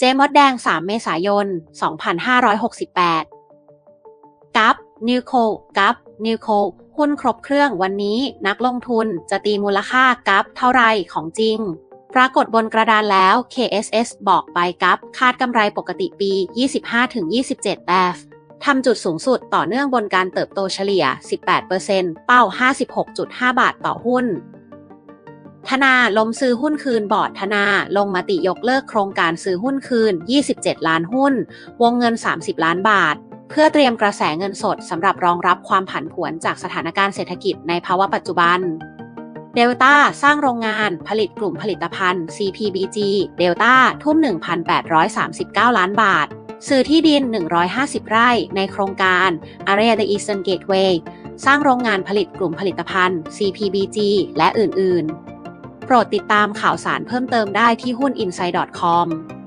เจมดแดง 3 เมษายน 2568 กับนิวโคกับนิวโคหุ้นครบเครื่องวันนี้นักลงทุนจะตีมูลค่ากับเท่าไรของจริง ปรากฏบนกระดานแล้ว KSS บอกไปกับคาดกำไรปกติปี 25-27แบฟทำจุดสูงสุดต่อเนื่องบนการเติบโตเฉลี่ย 18%เป้า 56.5 บาทต่อหุ้น ธนาล้มซื้อหุ้นคืนบอร์ดธนาลงมติยกเลิกโครงการซื้อหุ้นคืน 27 ล้านหุ้น วงเงิน 30 ล้านบาท เพื่อเตรียมกระแสเงินสดสำหรับรองรับความผันผวนจากสถานการณ์เศรษฐกิจในภาวะปัจจุบันเดลต้าสร้างโรงงานผลิตกลุ่มผลิตภัณฑ์ CPBG เดลต้าทุ่ม 1,839 ล้านบาท ซื้อที่ดิน 150 ไร่ในโครงการ Area the Eastern Gateway สร้างโรงงานผลิตกลุ่มผลิตภัณฑ์ CPBG และอื่น ๆ โปรดติดตามข่าวสารเพิ่มเติมได้ที่หุ้น inside.com